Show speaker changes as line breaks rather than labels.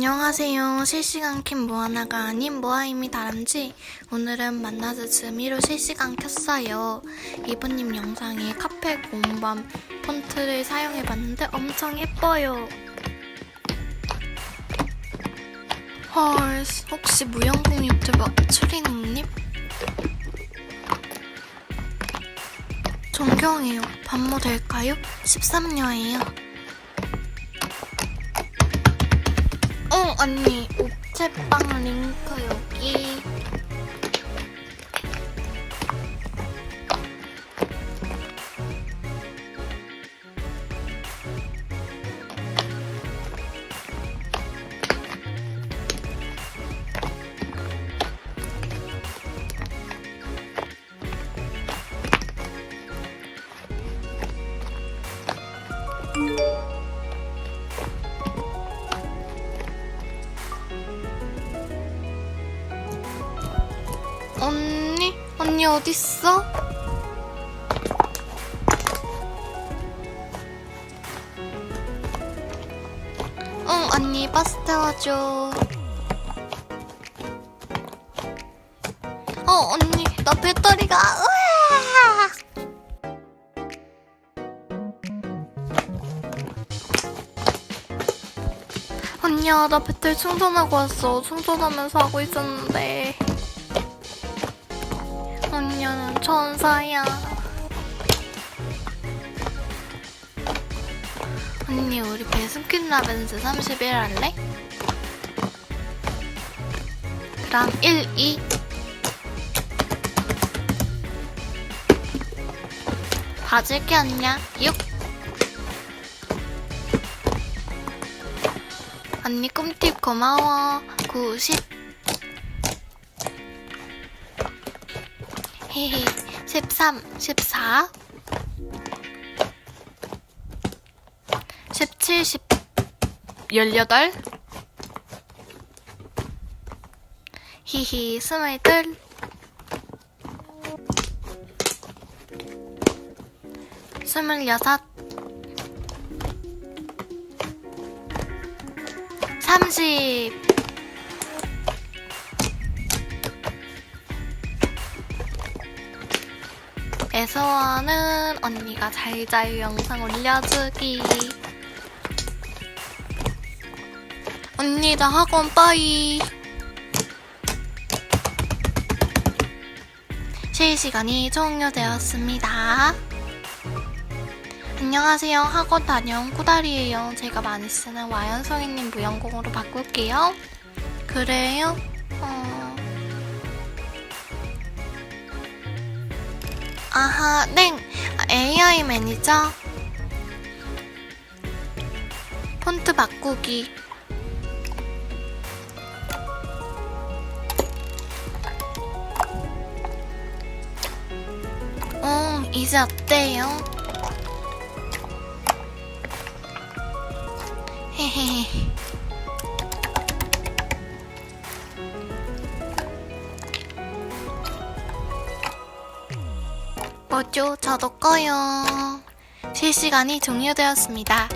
안녕하세요. 실시간 캠 모아나가 아닌 모아임이 다람쥐. 오늘은 만나서 즈미로 실시간 켰어요. 이분님 영상에 카페 공밤 폰트를 사용해봤는데 엄청 예뻐요. 헐, 혹시 무영공 유튜버 추리닝님? 존경해요. 반모 될까요? 13녀예요. 언니, 옥체빵 링크 여기. 언니? 언니 어딨어? 응, 언니 버스 태워줘. 어, 언니, 나 배터리가, 으아! 언니야, 나 배터리 충전하고 왔어. 충전하면서 하고 있었는데. 언니는 천사야. 언니, 우리 배스킨 라벤스 31 할래? 그럼 1, 2. 봐줄게, 언니야. 6. 언니 꿈팁 고마워. 90. 헤헤 13, 14 17, 10 18 히히 22 26 30 에서와는 언니가 잘 자요 영상 올려주기. 언니 나 학원 빠이. 실시간이 종료되었습니다. 안녕하세요. 학원 다녀온 쿠다리예요. 제가 많이 쓰는 와연성이님 무연공으로 바꿀게요. 그래요? 어... 아하, 땡! AI 매니저. 폰트 바꾸기. 응, 이제 어때요? 헤헤헤. 뭐죠? 저도 꺼요. 실시간이 종료되었습니다.